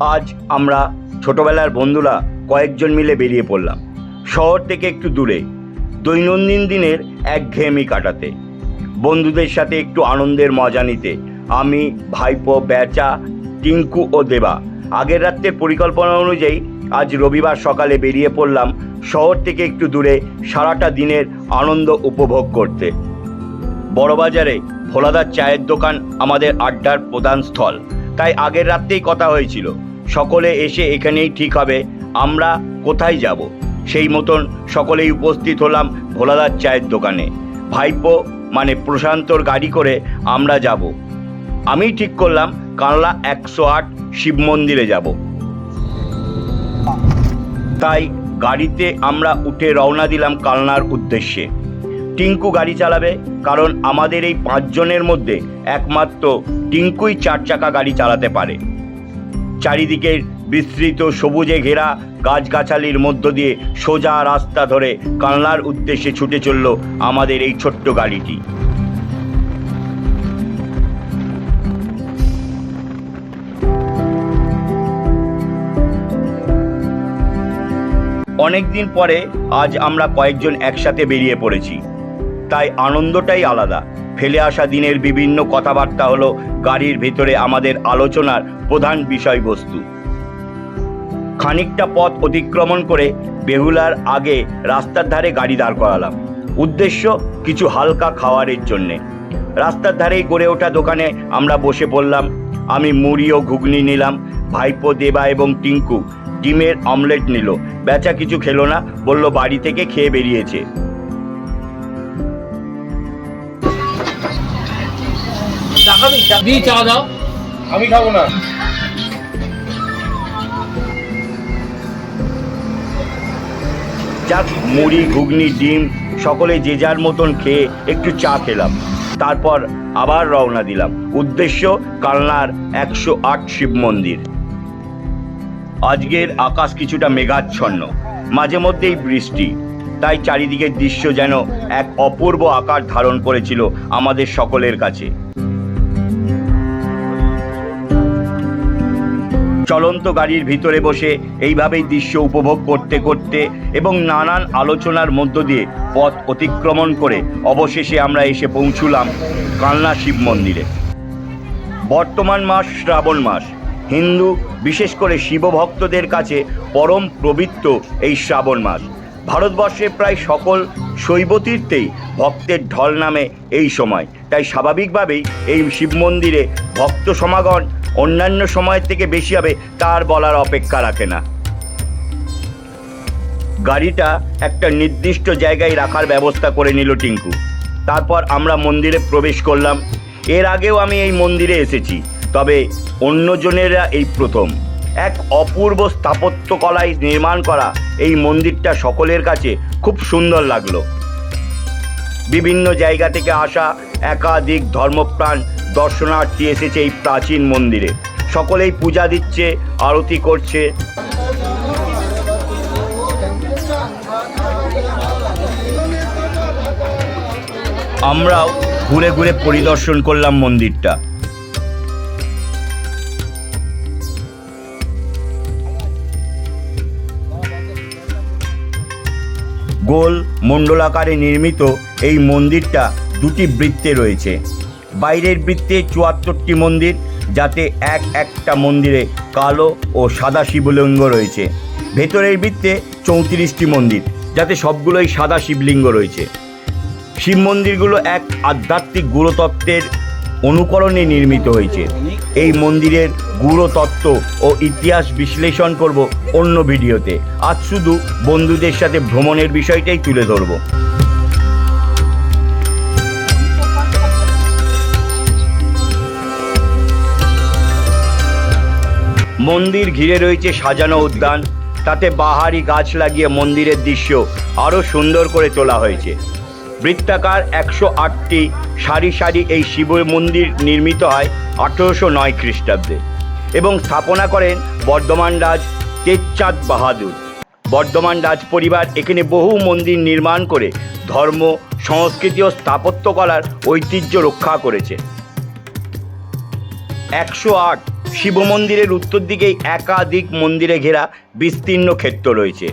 আজ আমরা ছোটবেলার বন্ধুরা কয়েকজন মিলে বেরিয়ে পড়লাম। শহর থেকে একটু দূরে, দৈনন্দিন দিনের একঘেয়েমি কাটাতে। বন্ধুদের সাথে একটু আনন্দের মজা নিতে। আমি, ভাইপো, বেচা, টিঙ্কু ও দেবা আগের রাত্রের পরিকল্পনা অনুযায়ী আজ রবিবার সকালে বেরিয়ে পড়লাম শহর থেকে একটু দূরে সারাটা দিনের আনন্দ উপভোগ করতে। বড়বাজারে ভোলাদার চায়ের দোকান আমাদের আড্ডার প্রধান স্থল। তাই আগের রাত্রেই কথা হয়েছিল সকলে এসে এখানেই ঠিক হবে, আমরা কোথায় যাব? সেই মতন সকলেই উপস্থিত হলাম ভোলাদার চায়ের দোকানে। ভাইপো মানে প্রশান্তর গাড়ি করে আমরা যাব। আমি ঠিক করলাম কানলা একশো আট শিব মন্দিরে যাব। তাই গাড়িতে আমরা উঠে রওনা দিলাম কালনার উদ্দেশ্যে। টিঙ্কু গাড়ি চালাবে, কারণ আমাদের এই পাঁচজনের মধ্যে একমাত্র টিঙ্কুই চার চাকা গাড়ি চালাতে পারে। চারিদিকের বিস্তৃত সবুজে ঘেরা গাছগাছালির মধ্য দিয়ে সোজা রাস্তা ধরে কালনার উদ্দেশ্যে ছুটে চলল আমাদের এই ছোট্ট গাড়িটি। অনেক দিন পরে আজ আমরা কয়েকজন একসাথে বেরিয়ে পড়েছি। তাই আনন্দটাই আলাদা। ফেলে আসা দিনের বিভিন্ন কথাবার্তা হলো গাড়ির ভেতরে আমাদের আলোচনার প্রধান বিষয়বস্তু। খানিকটা পথ অতিক্রমণ করে বেহুলার আগে রাস্তার ধারে গাড়ি দাঁড় করালাম। উদ্দেশ্য কিছু হালকা খাওয়ারের জন্যে। রাস্তার ধারেই গড়ে ওঠা দোকানে আমরা বসে পড়লাম। আমি মুড়ি ও ঘুগনি নিলাম, ভাইপো, দেবা এবং টিঙ্কু। ডিমের অমলেট নিল। বেচা কিছু খেলো না, বলল, বাড়ি থেকে খেয়ে বেরিয়েছে। দি চা দাও। আমি খাব না। যাক মুড়ি ঘুগনি ডিম সকলে যে যার মতন খেয়ে একটু চা খেলাম। তারপর আবার রওনা দিলাম। উদ্দেশ্য কালনার একশো আট শিব মন্দির। আজকের আকাশ কিছুটা মেঘাচ্ছন্ন মাঝে মধ্যেই বৃষ্টি। তাই চারিদিকের দৃশ্য যেন এক অপূর্ব আকার ধারণ করেছিল আমাদের সকলের কাছে। চলন্ত গাড়ির ভিতরে বসে এইভাবেই দৃশ্য উপভোগ করতে করতে এবং নানান আলোচনার মধ্য দিয়ে পথ অতিক্রমণ করে অবশেষে আমরা এসে পৌঁছলাম কালনা শিব মন্দিরে। বর্তমান মাস শ্রাবণ মাস। হিন্দু, বিশেষ করে শিবভক্তদের কাছে পরম পবিত্র এই শ্রাবণ মাস। ভারতবর্ষে প্রায় সকল শৈবতীর্থেই ভক্তের ঢল নামে এই সময়। তাই স্বাভাবিকভাবেই এই শিব মন্দিরে ভক্ত সমাগম অন্যান্য সময়ের থেকে বেশি হবে, তার বলার অপেক্ষা রাখে না। গাড়িটা একটা নির্দিষ্ট জায়গায় রাখার ব্যবস্থা করে নিল টিঙ্কু। তারপর আমরা মন্দিরে প্রবেশ করলাম। এর আগেও আমি এই মন্দিরে এসেছি, তবে অন্যজনেরা এই প্রথম। এক অপূর্ব স্থাপত্য কলায় নির্মাণ করা এই মন্দিরটা সকলের কাছে খুব সুন্দর লাগল। বিভিন্ন জায়গা থেকে আসা একাধিক ধর্মপ্রাণ দর্শনার্থী এসেছে এই প্রাচীন মন্দিরে। সকলেই পূজা দিচ্ছে, আরতি করছে। আমরাও ঘুরে ঘুরে পরিদর্শন করলাম মন্দিরটা। গোল মণ্ডলাকারে নির্মিত এই মন্দিরটা দুটি বৃত্তে রয়েছে। বাইরের বৃত্তে চুয়াত্তরটি মন্দির, যাতে এক একটা মন্দিরে কালো ও সাদা শিবলিঙ্গ রয়েছে। ভেতরের বৃত্তে চৌত্রিশটি মন্দির, যাতে সবগুলোই সাদা শিবলিঙ্গ রয়েছে। শিব মন্দিরগুলো এক আধ্যাত্মিক গুরুতত্ত্বের অনুকরণে নির্মিত হয়েছে। এই মন্দিরের গুরুতত্ত্ব ও ইতিহাস বিশ্লেষণ করব অন্য ভিডিওতে। আজ শুধু বন্ধুদের সাথে ভ্রমণের বিষয়টাই তুলে ধরব। মন্দির ঘিরে রয়েছে সাজানো উদ্যান। তাতে বাহারি গাছ লাগিয়ে মন্দিরের দৃশ্য আরও সুন্দর করে তোলা হয়েছে। বৃত্তাকার একশো আটটি সারি সারি এই শিব মন্দির নির্মিত হয় আঠেরোশো নয় খ্রিস্টাব্দে এবং স্থাপনা করেন বর্ধমান রাজ তেজচাঁদ বাহাদুর। বর্ধমান রাজ পরিবার এখানে বহু মন্দির নির্মাণ করে ধর্ম, সংস্কৃতি ও স্থাপত্যকলার ঐতিহ্য রক্ষা করেছে। একশো আট শিব মন্দিরের উত্তর দিকেই একাধিক মন্দিরে ঘেরা বিস্তীর্ণ ক্ষেত্র রয়েছে।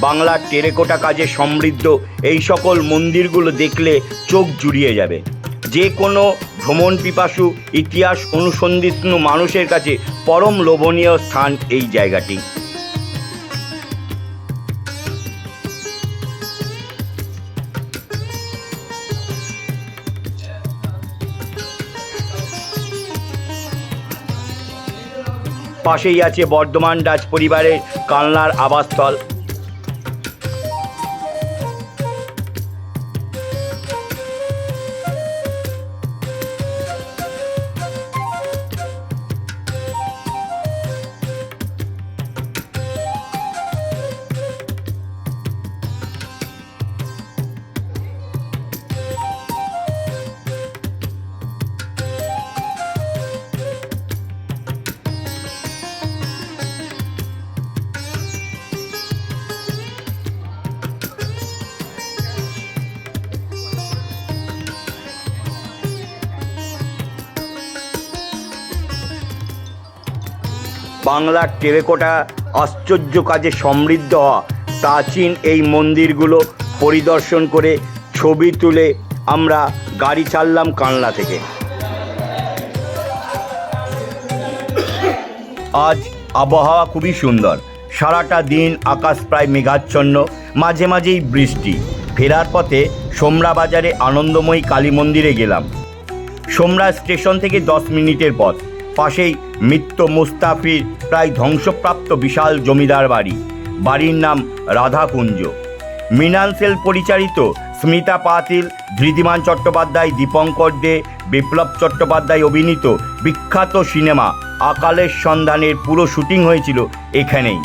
বাংলার টেরেকোটা কাজে সমৃদ্ধ এই সকল মন্দিরগুলো দেখলে চোখ জুড়িয়ে যাবে। যে কোনো ভ্রমণ পিপাসু, ইতিহাস অনুসন্ধিত মানুষের কাছে পরম লোভনীয় স্থান এই জায়গাটি। পাশেই আছে বর্ধমান ডাচ পরিবারের কালনার আবাসস্থল। বাংলার টেরেকোটা আশ্চর্য কাজে সমৃদ্ধ হওয়া প্রাচীন এই মন্দিরগুলো পরিদর্শন করে ছবি তুলে আমরা গাড়ি ছাড়লাম কানলা থেকে। আজ আবহাওয়া খুবই সুন্দর। সারাটা দিন আকাশ প্রায় মেঘাচ্ছন্ন, মাঝে মাঝেই বৃষ্টি। ফেরার পথে সোমরা বাজারে আনন্দময়ী কালী মন্দিরে গেলাম। সোমরা স্টেশন থেকে দশ মিনিটের পথ। পাশেই মিত্র মুস্তাফির প্রায় ধ্বংসপ্রাপ্ত বিশাল জমিদার বাড়ি। বাড়ির নাম রাধাকুঞ্জ। মৃণাল পরিচালিত স্মিতা পাতিল, ধৃতিমান চট্টোপাধ্যায়, দীপঙ্কর দে, বিপ্লব চট্টোপাধ্যায় অভিনীত বিখ্যাত সিনেমা আকালের সন্ধানের পুরো শুটিং হয়েছিল এখানেই।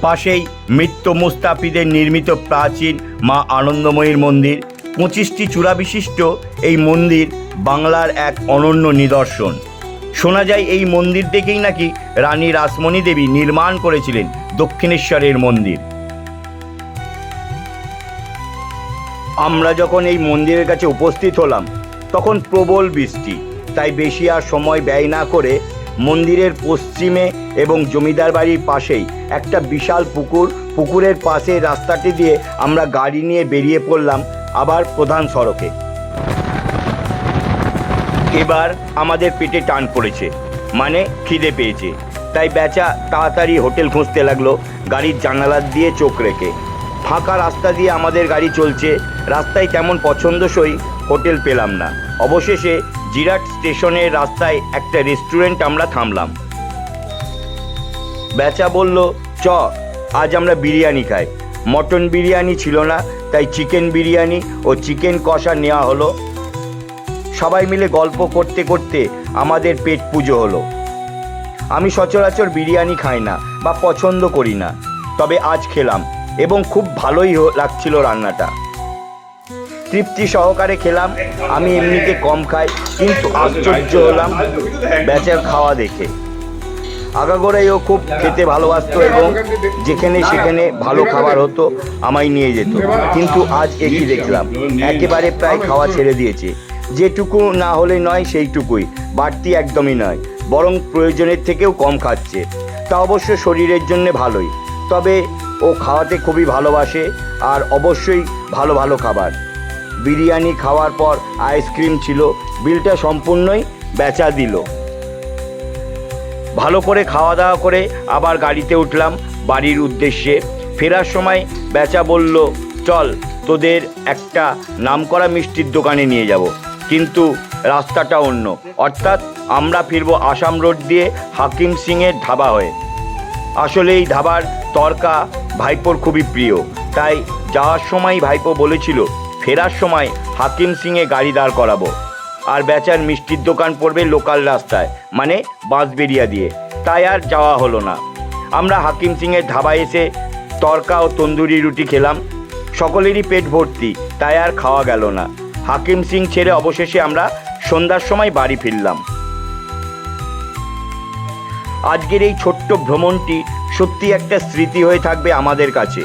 পাশেই মৃত্যু মুস্তাফিদের নির্মিত প্রাচীন মা আনন্দময়ীর মন্দির। পঁচিশটি চূড়া বিশিষ্ট এই মন্দির বাংলার এক অনন্য নিদর্শন। শোনা যায় এই মন্দির থেকেই নাকি রানী রাসমণি দেবী নির্মাণ করেছিলেন দক্ষিণেশ্বরের মন্দির। আমরা যখন এই মন্দিরের কাছে উপস্থিত হলাম, তখন প্রবল বৃষ্টি। তাই বেশি আর সময় ব্যয় না করে মন্দিরের পশ্চিমে এবং জমিদার বাড়ির পাশেই একটা বিশাল পুকুর, পুকুরের পাশে রাস্তাটি দিয়ে আমরা গাড়ি নিয়ে বেরিয়ে পড়লাম আবার প্রধান সড়কে। এবার আমাদের পেটে টান পড়েছে মানে খিদে পেয়েছে। তাই বেচা তাড়াতাড়ি হোটেল খুঁজতে লাগল, গাড়ির জানালার দিয়ে চোখ রেখে। ফাঁকা রাস্তা দিয়ে আমাদের গাড়ি চলছে, রাস্তায় তেমন পছন্দসই হোটেল পেলাম না। অবশেষে জিরাট স্টেশনের রাস্তায় একটা রেস্টুরেন্ট আমরা থামলাম। বেচা বলল, চ, আজ আমরা বিরিয়ানি খাই। মটন বিরিয়ানি ছিল না, তাই চিকেন বিরিয়ানি ও চিকেন কষা নেওয়া হলো। সবাই মিলে গল্প করতে করতে আমাদের পেট পুজো হলো। আমি সচরাচর বিরিয়ানি খাই না বা পছন্দ করি না, তবে আজ খেলাম এবং খুব ভালোই লাগছিল রান্নাটা। তৃপ্তি সহকারে খেলাম, আমি এমনিতে কম খাই, কিন্তু আশ্চর্য হলাম বেচার খাওয়া দেখে। আগাগোড়াই ও খুব খেতে ভালোবাসত এবং যেখানে সেখানে ভালো খাবার হতো, আমায় নিয়ে যেত। কিন্তু আজ একই দেখলাম, একেবারে প্রায় খাওয়া ছেড়ে দিয়েছে। যেটুকু না হলে নয়, সেইটুকুই। বাড়তি একদমই নয়, বরং প্রয়োজনের থেকেও কম খাচ্ছে। তা অবশ্য শরীরের জন্য ভালোই। তবে ও খাওয়াতে খুবই ভালোবাসে আর অবশ্যই ভালো ভালো খাবার। বিরিয়ানি খাওয়ার পর আইসক্রিম ছিল, বিলটা সম্পূর্ণই বেচা দিল। ভালো করে খাওয়া দাওয়া করে আবার গাড়িতে উঠলাম বাড়ির উদ্দেশ্যে। ফেরার সময় বেচা বলল, চল, তোদের একটা নামকরা মিষ্টির দোকানে নিয়ে যাব। কিন্তু রাস্তাটা অন্য। অর্থাৎ আমরা ফিরবো আসাম রোড দিয়ে হাকিম সিংয়ের ধাবা হয়ে। আসলে এই ধাবার তরকা ভাইপোর খুবই প্রিয়। তাই যাওয়ার সময় ভাইপো বলেছিল, ফেরার সময় হাকিম সিংয়ে গাড়ি দাঁড় করাবো। আর বেচার মিষ্টির দোকান পড়বে লোকাল রাস্তায় মানে বাঁশবেরিয়া দিয়ে। তাই আর যাওয়া হলো না। আমরা হাকিম সিংয়ের ধাবায় এসে তরকা ও তন্দুরি রুটি খেলাম। সকলেরই পেট ভর্তি, তাই আর খাওয়া গেল না। হাকিম সিং ছেড়ে অবশেষে আমরা সন্ধ্যার সময় বাড়ি ফিরলাম। আজকের এই ছোট্ট ভ্রমণটি সত্যি একটা স্মৃতি হয়ে থাকবে আমাদের কাছে।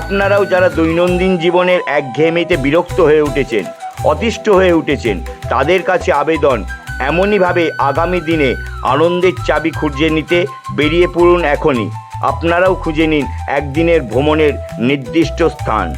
আপনারাও যারা দৈনন্দিন জীবনের একঘেয়েমিতে বিরক্ত হয়ে উঠেছেন, অতিষ্ঠ হয়ে উঠেছেন, তাদের কাছে আবেদন, এমনইভাবে আগামী দিনে আনন্দের চাবি খুঁজে নিতে বেরিয়ে পড়ুন এখনই। আপনারাও খুঁজে নিন একদিনের ভ্রমণের নির্দিষ্ট স্থান।